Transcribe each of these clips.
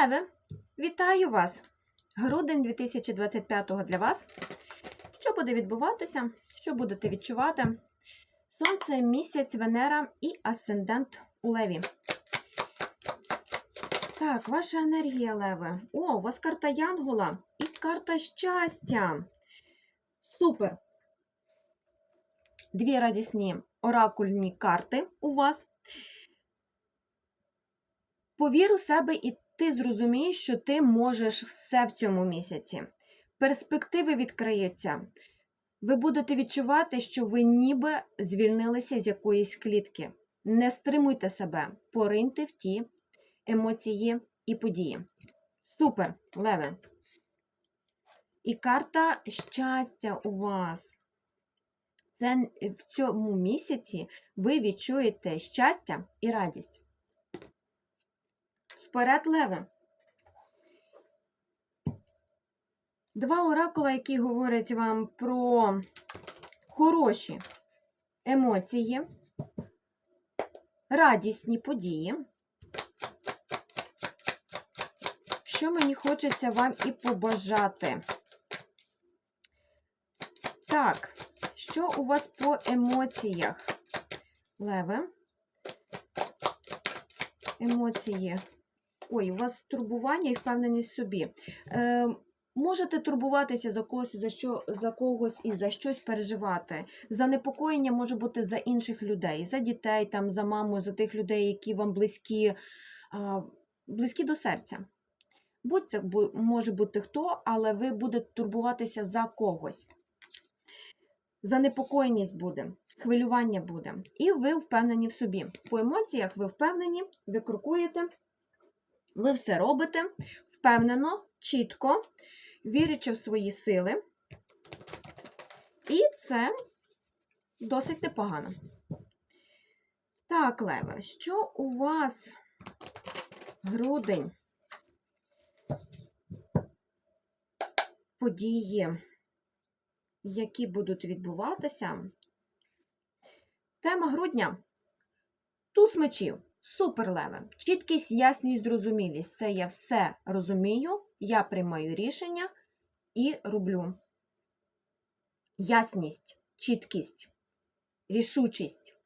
Леве, вітаю вас! Грудень 2025-го для вас. Що буде відбуватися? Що будете відчувати? Сонце, місяць, Венера і асцендент у Леві. Так, ваша енергія, Леве. О, у вас карта Янгола і карта щастя. Супер! Дві радісні оракульні карти у вас. Повір у себе, і ти зрозумієш, що ти можеш все в цьому місяці. Перспективи відкриються. Ви будете відчувати, що ви ніби звільнилися з якоїсь клітки. Не стримуйте себе, пориньте в ті емоції і події. Супер, Леве! І карта щастя у вас. Це в цьому місяці ви відчуєте щастя і радість. Вперед, Леве. Два оракула, які говорять вам про хороші емоції, радісні події. Що мені хочеться вам і побажати? Так, що у вас по емоціях? Леве? Емоції. Ой, у вас турбування і впевненість в собі. Е, можете турбуватися за когось, за, що, за когось і за щось переживати. Занепокоєння може бути за інших людей, за дітей, там, за маму, за тих людей, які вам близькі, а, близькі до серця. Будь це може бути хто, але ви будете турбуватися за когось. Занепокоєність буде, хвилювання буде. І ви впевнені в собі. По емоціях ви впевнені, ви крокуєте, ви все робите впевнено, чітко, вірячи в свої сили. І це досить непогано. Так, Леве, що у вас грудень? Події, які будуть відбуватися. Тема грудня туз мечів. Супер леве. Чіткість, ясність, зрозумілість. Це я все розумію, я приймаю рішення і роблю. Ясність, чіткість, рішучість.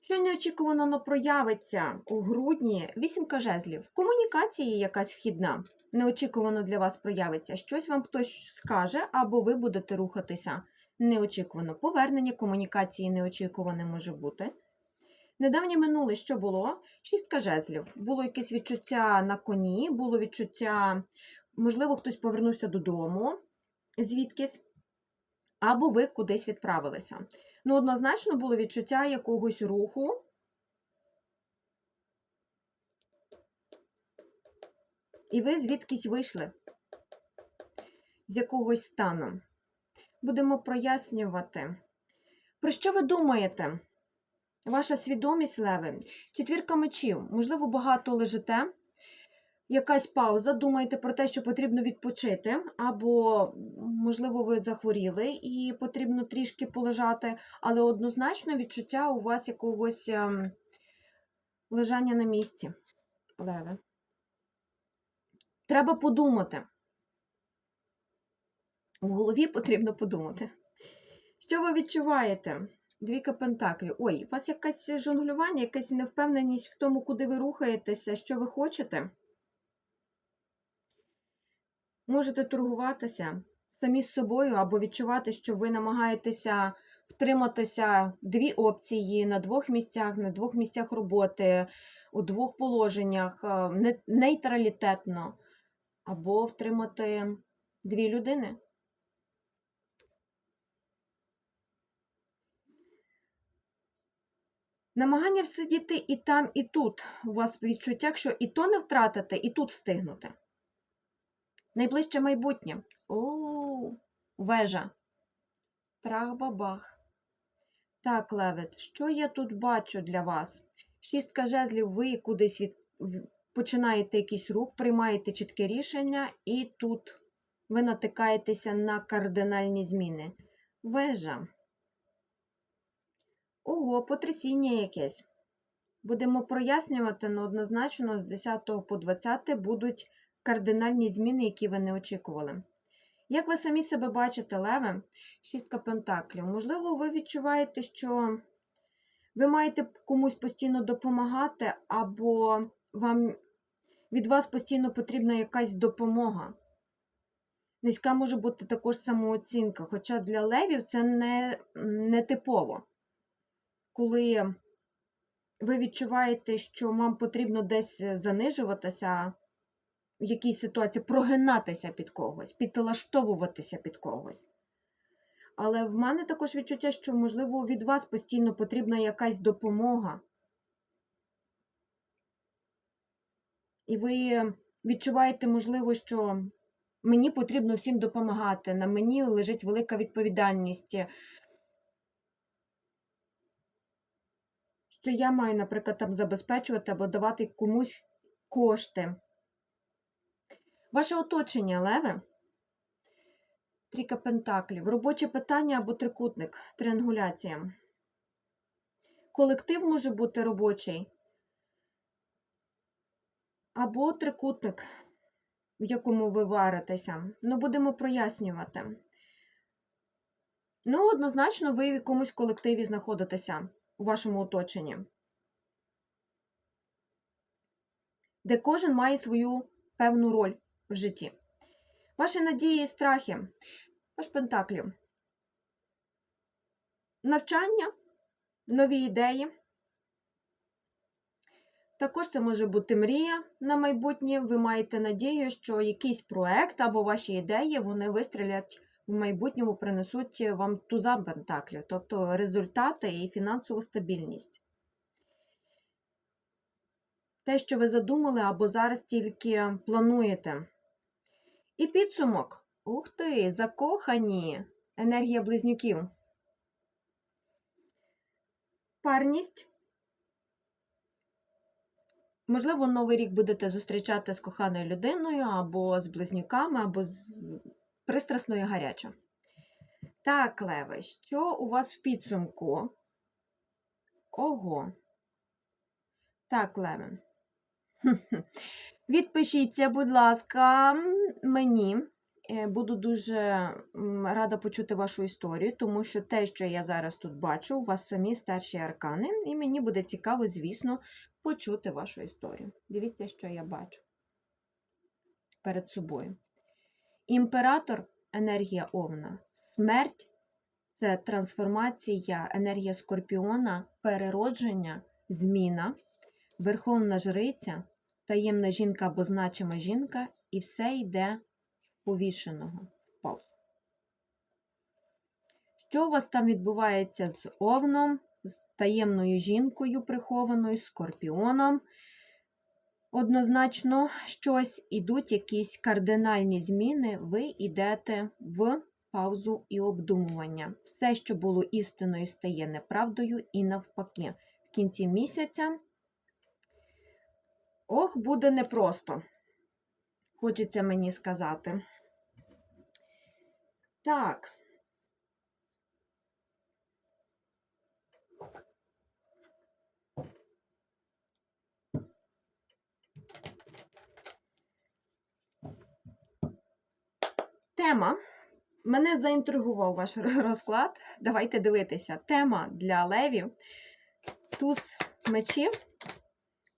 Що неочікувано проявиться у грудні, вісімка жезлів. В комунікації якась вхідна, неочікувано для вас проявиться. Щось вам хтось скаже, або ви будете рухатися неочікувано. Повернення комунікації неочікуване може бути. Недавнє минуле, що було? Шістка жезлів. Було якесь відчуття на коні, було відчуття, можливо, хтось повернувся додому звідкись, або ви кудись відправилися. Ну, однозначно було відчуття якогось руху. І ви звідкись вийшли з якогось стану. Будемо прояснювати. Про що ви думаєте? Ваша свідомість, Леви, четвірка мечів, можливо, багато лежите, якась пауза, думаєте про те, що потрібно відпочити, або, можливо, ви захворіли і потрібно трішки полежати, але однозначно відчуття у вас якогось ем, лежання на місці, Леви. Треба подумати. В голові потрібно подумати. Що ви відчуваєте? Двійка пентаклів. Ой, у вас якесь жонглювання, якась невпевненість в тому, куди ви рухаєтеся, що ви хочете. Можете торгуватися самі з собою або відчувати, що ви намагаєтеся втриматися дві опції на двох місцях, на двох місцях роботи, у двох положеннях, е, нейтралітетно, або втримати дві людини. Намагання всидіти і там, і тут. У вас відчуття, що і то не втратите, і тут встигнути. Найближче майбутнє. О, вежа. Трах-бабах. Так, Левет, що я тут бачу для вас? Шістка жезлів, ви кудись від... починаєте якийсь рух, приймаєте чітке рішення, і тут ви натикаєтеся на кардинальні зміни. Вежа. Ого, потрясіння якесь. Будемо прояснювати, але однозначно з 10 по 20 будуть кардинальні зміни, які ви не очікували. Як ви самі себе бачите, Леве, шістка пентаклів. Можливо, ви відчуваєте, що ви маєте комусь постійно допомагати, або вам, від вас постійно потрібна якась допомога. Низька може бути також самооцінка, хоча для левів це не, не типово. Коли ви відчуваєте, що вам потрібно десь занижуватися, в якійсь ситуації прогинатися під когось, підлаштовуватися під когось. Але в мене також відчуття, що, можливо, від вас постійно потрібна якась допомога. І ви відчуваєте, можливо, що мені потрібно всім допомагати, на мені лежить велика відповідальність. Що я маю, наприклад, там забезпечувати або давати комусь кошти. Ваше оточення, Леве? Трійка пентаклів. Робоче питання або трикутник. Триангуляція. Колектив може бути робочий. Або трикутник, в якому ви варитеся. Ну, будемо прояснювати. Ну, однозначно, ви в якомусь колективі знаходитеся у вашому оточенні, де кожен має свою певну роль в житті. Ваші надії і страхи, ваш пентаклів. Навчання, нові ідеї. Також це може бути мрія на майбутнє. Ви маєте надію, що якийсь проект або ваші ідеї вони вистрілять в майбутньому, принесуть вам туза пентаклів, тобто результати і фінансову стабільність. Те, що ви задумали, або зараз тільки плануєте. І підсумок. Ух ти, закохані! Енергія близнюків. Парність. Можливо, новий рік будете зустрічати з коханою людиною, або з близнюками, або з пристрасною гарячо. Так, Леве, що у вас в підсумку? Ого. Так, Леве. Відпишіться, будь ласка, мені. Е, Буду дуже рада почути вашу історію, тому що те, що я зараз тут бачу, у вас самі старші аркани, і мені буде цікаво, звісно, почути вашу історію. Дивіться, що я бачу перед собою. Імператор енергія Овна. Смерть це трансформація, енергія Скорпіона, переродження, зміна, верховна жриця, таємна жінка або значима жінка, і все йде в повішеного, в паузу. Що у вас там відбувається з овном, з таємною жінкою прихованою, з скорпіоном? Однозначно, щось ідуть якісь кардинальні зміни, ви йдете в паузу і обдумування. Все, що було істиною, стає неправдою і навпаки. В кінці місяця ох, буде непросто. Хочеться мені сказати. Так. Тема. Мене заінтригував ваш розклад. Давайте дивитися. Тема для левів. Туз мечів,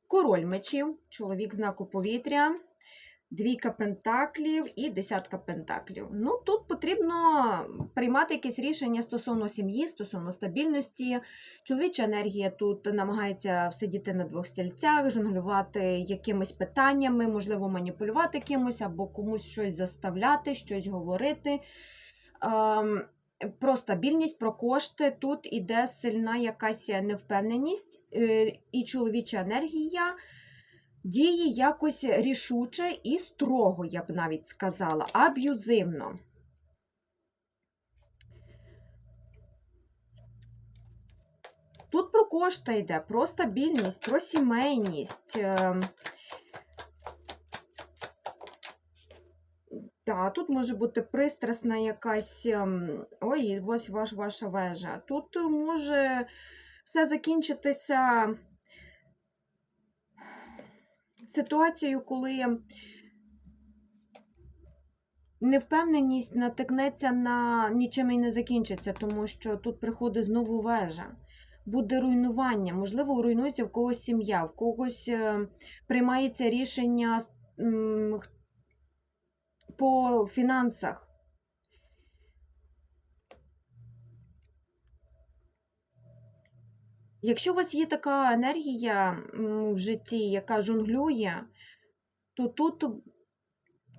король мечів, чоловік знаку повітря, двійка пентаклів і десятка пентаклів. Ну, тут потрібно приймати якесь рішення стосовно сім'ї, стосовно стабільності. Чоловіча енергія тут намагається сидіти на двох стільцях, жонглювати якимись питаннями, можливо, маніпулювати кимось або комусь щось заставляти, щось говорити. Ем, Про стабільність, про кошти. Тут іде сильна якась невпевненість, е, і чоловіча енергія діє якось рішуче і строго, я б навіть сказала, аб'юзивно. Тут про кошти йде, про стабільність, про сімейність. ем. Тут може бути пристрасна якась. ем, Ой, ось ваш, ваша вежа. Тут може все закінчитися ситуацію, коли невпевненість натикнеться на нічим і не закінчиться, тому що тут приходить знову вежа. Буде руйнування, можливо, руйнується в когось сім'я, в когось е, приймається рішення по фінансах. Якщо у вас є така енергія в житті, яка жонглює, то тут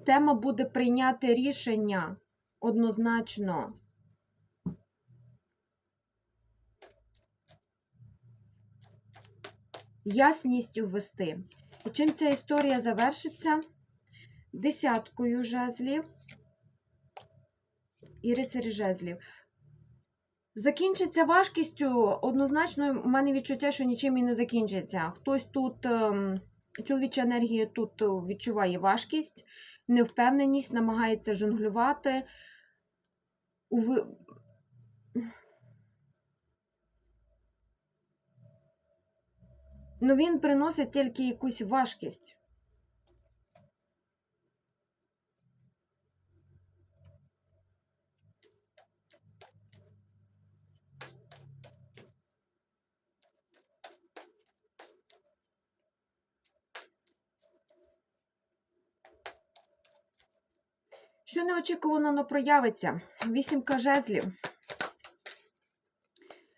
тема буде прийняти рішення однозначно. Ясністю ввести. І чим ця історія завершиться? Десяткою жезлів і рицарі жезлів. Закінчиться важкістю, однозначно, в мене відчуття, що нічим і не закінчиться. Хтось тут, ем, чоловіча енергія тут е, відчуває важкість, невпевненість, намагається жонглювати. Ну, він приносить тільки якусь важкість. Що неочікувано но проявиться? Вісімка жезлів.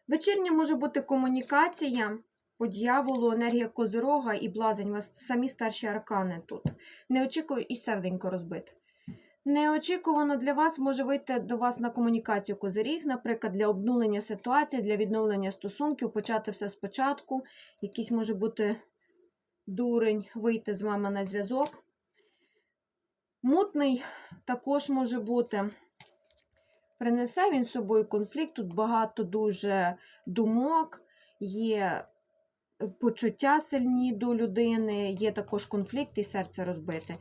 Вечірня може бути комунікація по дьяволу, енергія козирога і блазень. У вас самі старші аркани тут. Неочікувано і серденько розбите. Неочікувано для вас може вийти до вас на комунікацію козиріг, наприклад, для обнулення ситуації, для відновлення стосунків, почати все спочатку. Якийсь може бути дурень вийти з вами на зв'язок. Мутний також може бути. Принесе він з собою конфлікт, тут багато дуже думок, є почуття сильні до людини, є також конфлікт і серце розбите.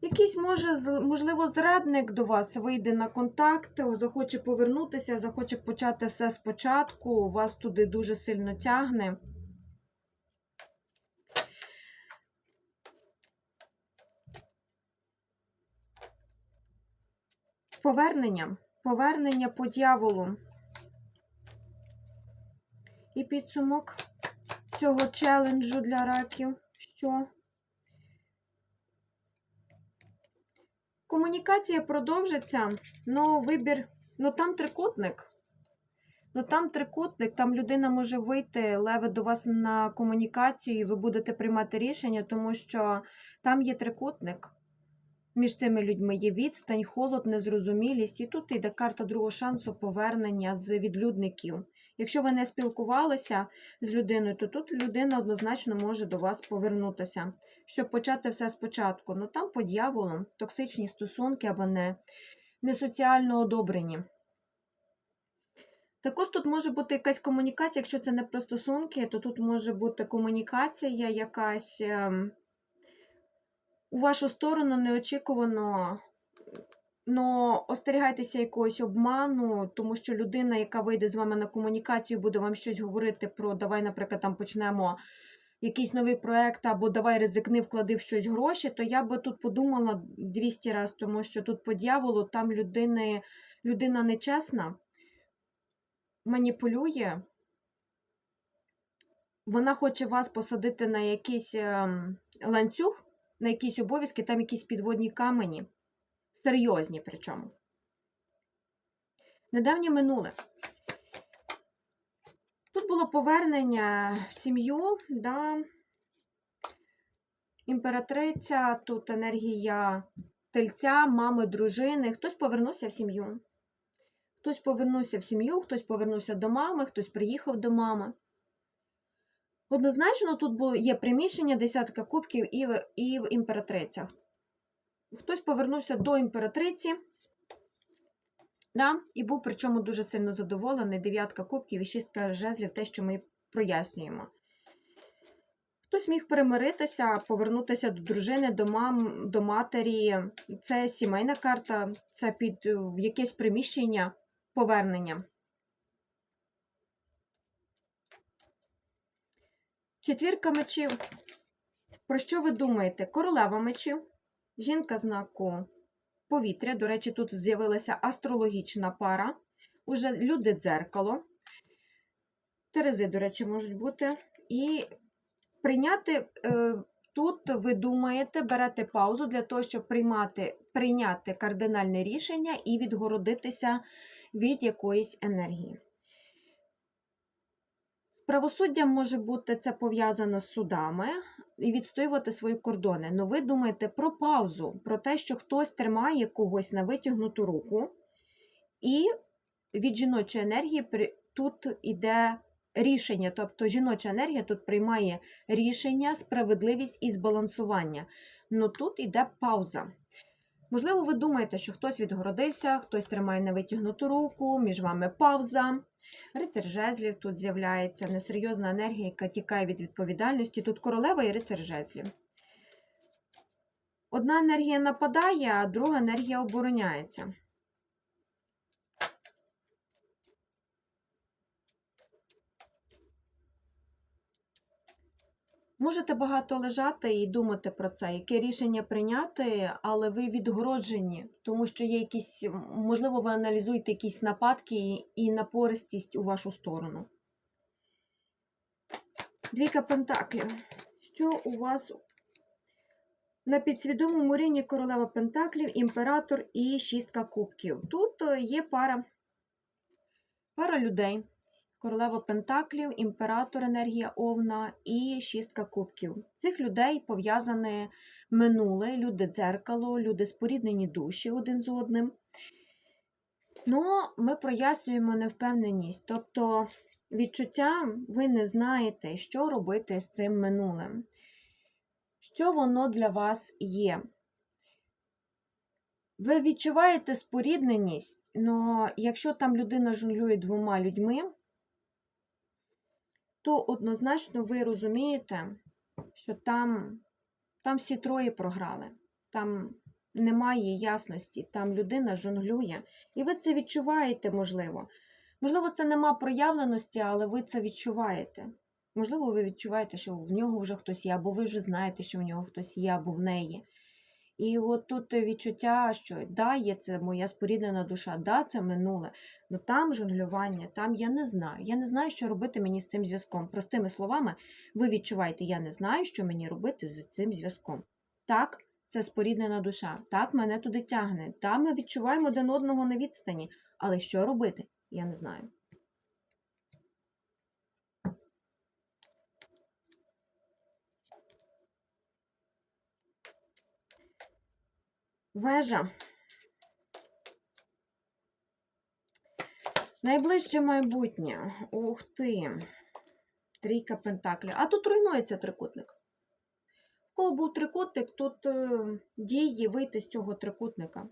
Якийсь може, можливо, зрадник до вас вийде на контакт, захоче повернутися, захоче почати все спочатку, вас туди дуже сильно тягне. Повернення. Повернення по дьяволу. І підсумок цього челенджу для раків. Що? Комунікація продовжиться, но вибір, ну там трикутник. Ну там трикутник, там людина може вийти, леве до вас на комунікацію, і ви будете приймати рішення, тому що там є трикутник. Між цими людьми є відстань, холод, незрозумілість. І тут йде карта другого шансу повернення з відлюдників. Якщо ви не спілкувалися з людиною, то тут людина однозначно може до вас повернутися, щоб почати все спочатку. Ну там по дьяволу токсичні стосунки або не, не соціально одобрені. Також тут може бути якась комунікація, якщо це не про стосунки, то тут може бути комунікація якась ем, у вашу сторону неочікувано. Но остерігайтеся якогось обману, тому що людина, яка вийде з вами на комунікацію, буде вам щось говорити про давай, наприклад, там почнемо якийсь новий проект, або давай ризикни, вклади в щось гроші, то я би тут подумала 200 разів, тому що тут по дьяволу там людини, людина нечесна, маніпулює. Вона хоче вас посадити на якийсь ем, ланцюг, на якісь обов'язки, там якісь підводні камені. Серйозні причому. Недавнє минуле. Тут було повернення в сім'ю, да. імператриця, тут енергія тельця, мами, дружини. Хтось повернувся в сім'ю. Хтось повернувся в сім'ю, хтось повернувся до мами, хтось приїхав до мами. Однозначно, тут є приміщення, десятка кубків і в, і в імператрицях. Хтось повернувся до імператриці, да, і був причому дуже сильно задоволений. Дев'ятка кубків і шістка жезлів, те, що ми прояснюємо. Хтось міг перемиритися, повернутися до дружини, до мам, до матері. Це сімейна карта, це під якесь приміщення повернення. Четвірка мечів. Про що ви думаєте? Королева мечів, жінка знаку повітря. До речі, тут з'явилася астрологічна пара. Уже люди дзеркало. Терези, до речі, можуть бути. І прийняти е, тут ви думаєте, берете паузу для того, щоб приймати, прийняти кардинальне рішення і відгородитися від якоїсь енергії. Правосуддям може бути це пов'язано з судами і відстоювати свої кордони. Но ви думаєте про паузу, про те, що хтось тримає когось на витягнуту руку, і від жіночої енергії тут іде рішення, тобто жіноча енергія тут приймає рішення, справедливість і збалансування. Ну тут іде пауза. Можливо, ви думаєте, що хтось відгородився, хтось тримає на витягнуту руку, між вами пауза. Рицар жезлів тут з'являється, несерйозна енергія, яка тікає від відповідальності. Тут королева і рицар жезлів. Одна енергія нападає, а друга енергія обороняється. Можете багато лежати і думати про це, яке рішення прийняти, але ви відгороджені, тому що є якісь, можливо, ви аналізуєте якісь нападки і напористість у вашу сторону. Двійка пентаклів. Що у вас на підсвідомому рівні королева пентаклів, імператор і шістка кубків. Тут е, є пара, пара людей. Королева Пентаклів, імператор енергія Овна і шістка кубків. Цих людей пов'язане минуле, люди дзеркало, люди споріднені душі один з одним. Ну, ми прояснюємо невпевненість. Тобто відчуття ви не знаєте, що робити з цим минулим. Що воно для вас є? Ви відчуваєте спорідненість, але якщо там людина жонглює двома людьми, то однозначно ви розумієте, що там, там всі троє програли, там немає ясності, там людина жонглює. І ви це відчуваєте, можливо. Можливо, це нема проявленості, але ви це відчуваєте. Можливо, ви відчуваєте, що в нього вже хтось є, або ви вже знаєте, що в нього хтось є, або в неї. І от тут відчуття, що да, є це моя споріднена душа, да, це минуле. Ну там жонглювання, там я не знаю. Я не знаю, що робити мені з цим зв'язком. Простими словами, ви відчуваєте, я не знаю, що мені робити з цим зв'язком. Так, це споріднена душа. Так, мене туди тягне. Та ми відчуваємо один одного на відстані. Але що робити? Я не знаю. Вежа. Найближче майбутнє. Ух ти. Трійка пентаклів. А тут руйнується трикутник. В кого був трикутник, тут е, дії вийти з цього трикутника.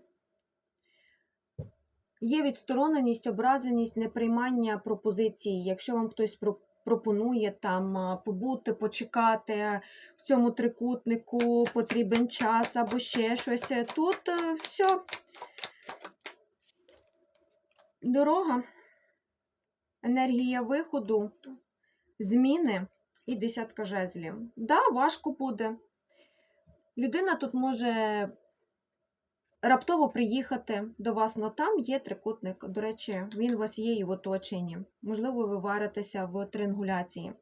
Є відстороненість, образеність, неприймання пропозицій. Якщо вам хтось пропонує там побути, почекати в цьому трикутнику, потрібен час або ще щось. е, Тут е, все. Дорога, енергія виходу, зміни і десятка жезлів. Да, важко буде. Людина тут може раптово приїхати до вас, але там є трикутник. До речі, він у вас є і в оточенні. Можливо, ви варитеся в триангуляції.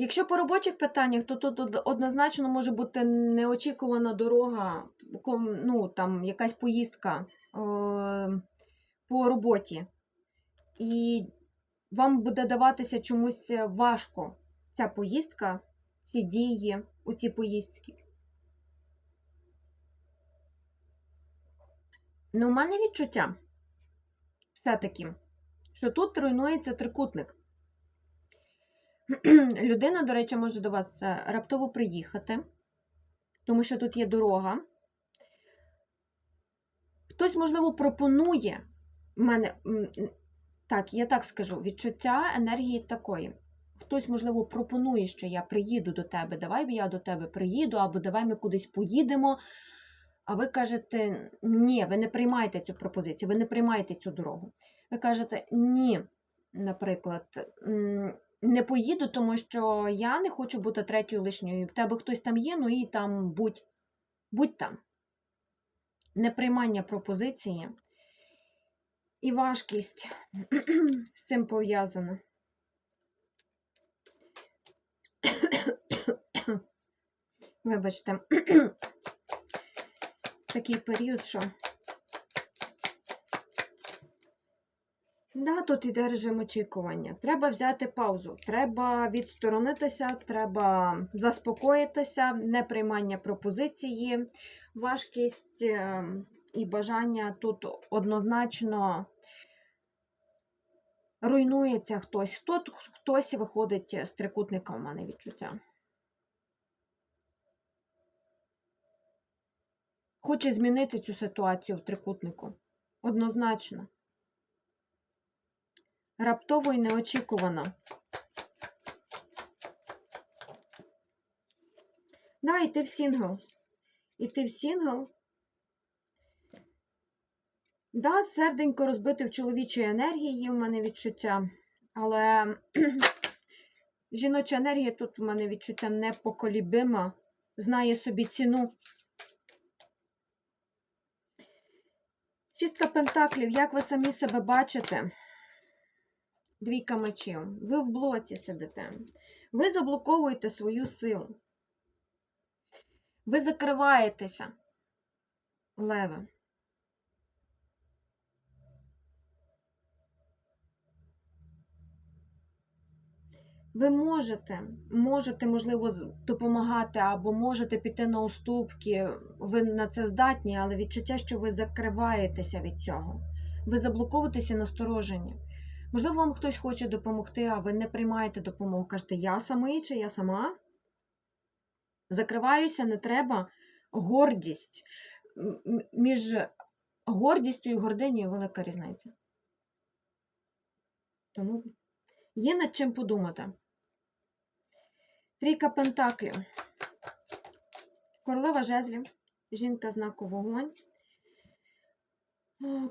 Якщо по робочих питаннях, то тут однозначно може бути неочікувана дорога, ну, там, якась поїздка е, по роботі. І вам буде даватися чомусь важко ця поїздка, ці дії у ці поїздки. Ну, у мене відчуття все-таки, що тут руйнується трикутник. Людина, до речі, може до вас е, раптово приїхати, тому що тут є дорога. Хтось, можливо, пропонує мене, так, я так скажу, відчуття енергії такої. Хтось, можливо, пропонує, що я приїду до тебе, давай я до тебе приїду, або давай ми кудись поїдемо. А ви кажете, ні, ви не приймаєте цю пропозицію, ви не приймаєте цю дорогу. Ви кажете, ні, наприклад, не поїду, тому що я не хочу бути третьою лишньою. В тебе хтось там є, ну і там будь, будь там. Неприймання пропозиції і важкість з цим пов'язана. Вибачте, такий період, що. Да, тут іде режим очікування. Треба взяти паузу, треба відсторонитися, треба заспокоїтися, неприймання пропозиції, важкість е, і бажання тут однозначно руйнується хтось. Тут хтось виходить з трикутника, у мене відчуття. Хоче змінити цю ситуацію в трикутнику. Однозначно. Раптово і неочікувано. Да, йти в сінгл. Іти в сінгл. Да, серденько розбити в чоловічій енергії в мене відчуття. Але жіноча енергія тут в мене відчуття непоколібима, знає собі ціну. Шістка пентаклів, як ви самі себе бачите? Двійка мечів. Ви в блоці сидите. Ви заблоковуєте свою силу. Ви закриваєтеся. Леве. Ви можете, можете, можливо, допомагати або можете піти на уступки. Ви на це здатні, але відчуття, що ви закриваєтеся від цього. Ви заблоковуєтеся насторожені. Можливо, вам хтось хоче допомогти, а ви не приймаєте допомогу. Кажете, я самий чи я сама? Закриваюся, не треба. Гордість. Між гордістю і гординею велика різниця. Тому є над чим подумати. Трійка пентаклів. Королева жезлів. Жінка знаку вогонь.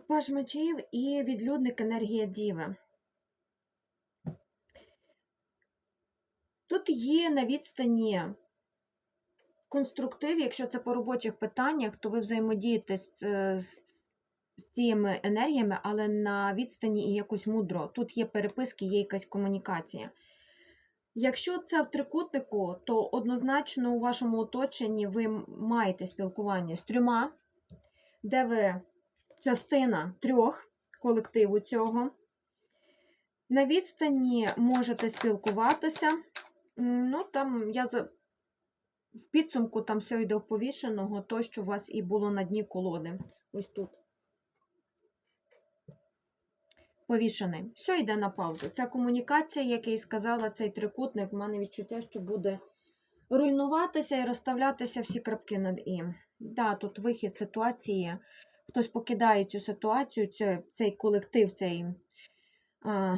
Паж мечів і відлюдник енергія діви. Тут є на відстані конструктив, якщо це по робочих питаннях, то ви взаємодієте з, е, з цими енергіями, але на відстані і якось мудро. Тут є переписки, є якась комунікація. Якщо це в трикутнику, то однозначно у вашому оточенні ви маєте спілкування з трьома, де ви частина трьох колективу цього. На відстані можете спілкуватися. Ну, там я за... в підсумку там все йде в повішеного, то, що у вас і було на дні колоди. Ось тут. Повішений. Все йде на паузу. Ця комунікація, як я і сказала, цей трикутник, в мене відчуття, що буде руйнуватися і розставлятися всі крапки над і. Да, тут вихід ситуації. Хтось покидає цю ситуацію, цей, колектив, цей а,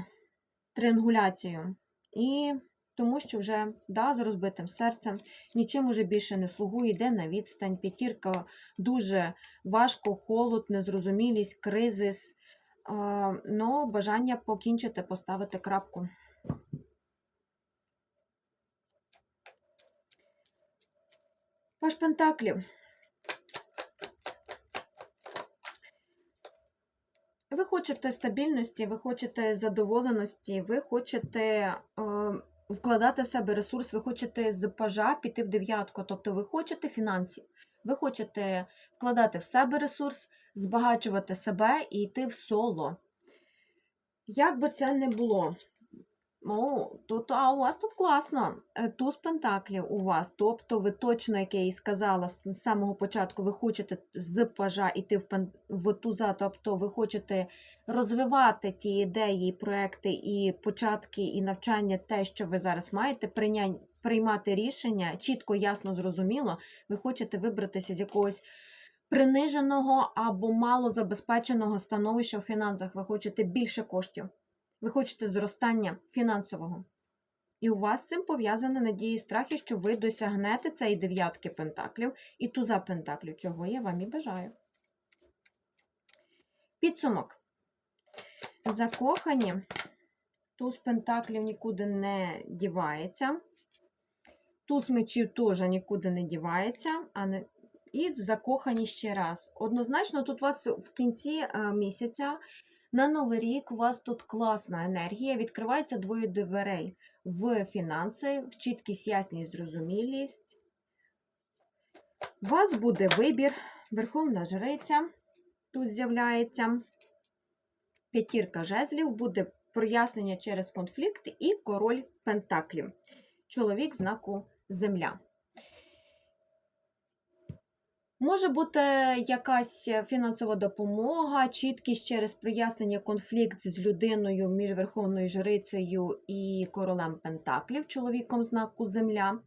триангуляцію. І тому що вже да, з розбитим серцем нічим уже більше не слугує, йде на відстань. П'ятірка дуже важко, холод, незрозумілість, кризис. Но бажання покінчити, поставити крапку. Паш Пентаклів. Ви хочете стабільності, ви хочете задоволеності, ви хочете е, вкладати в себе ресурс, ви хочете з пажа піти в дев'ятку, тобто ви хочете фінансів, ви хочете вкладати в себе ресурс, збагачувати себе і йти в соло. Як би це не було, о, тут, а у вас тут класно. Е, Туз пентаклів у вас. Тобто ви точно, як я і сказала з самого початку, ви хочете з пажа йти в, пен, в туза, тобто ви хочете розвивати ті ідеї, проекти і початки, і навчання, те, що ви зараз маєте, приймати рішення, чітко, ясно, зрозуміло, ви хочете вибратися з якогось приниженого або малозабезпеченого становища в фінансах. Ви хочете більше коштів. Ви хочете зростання фінансового. І у вас з цим пов'язані надії і страхи, що ви досягнете цієї дев'ятки пентаклів і туза пентаклів. Цього я вам і бажаю. Підсумок. Закохані. Туз пентаклів нікуди не дівається. Туз мечів теж нікуди не дівається. А не... І закохані ще раз. Однозначно, тут у вас в кінці е, місяця на Новий рік у вас тут класна енергія, відкривається двоє дверей в фінанси, в чіткість, ясність, зрозумілість. У вас буде вибір, Верховна Жриця тут з'являється. П'ятірка жезлів, буде прояснення через конфлікт і король пентаклів. Чоловік знаку Земля. Може бути якась фінансова допомога, чіткість через прояснення конфлікт з людиною між Верховною Жрицею і королем Пентаклів, чоловіком знаку Земля.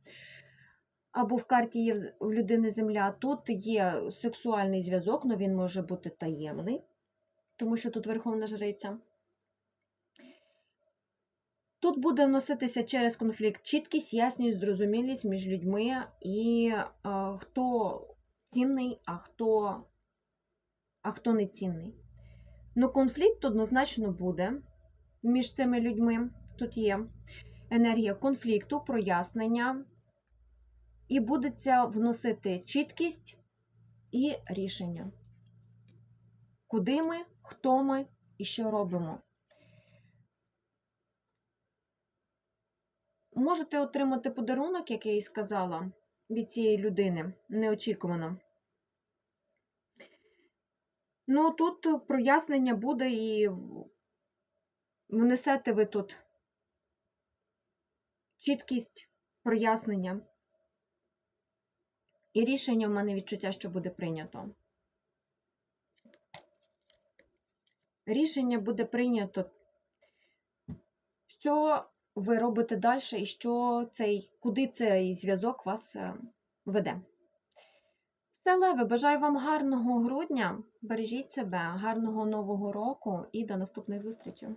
Або в карті є в людини Земля. Тут є сексуальний зв'язок, але він може бути таємний, тому що тут Верховна Жриця. Тут буде вноситися через конфлікт чіткість, ясність, зрозумілість між людьми і е, хто цінний, а хто, а хто не цінний. Ну, конфлікт однозначно буде між цими людьми. Тут є енергія конфлікту, прояснення, і будеться вносити чіткість і рішення. Куди ми, хто ми і що робимо. Можете отримати подарунок, як я і сказала, від цієї людини неочікувано. Ну, тут прояснення буде і внесете ви тут чіткість прояснення. І рішення в мене відчуття, що буде прийнято. Рішення буде прийнято, що ви робите далі і що цей, куди цей зв'язок вас е, веде. Все, Леви, бажаю вам гарного грудня, бережіть себе, гарного нового року і до наступних зустрічей.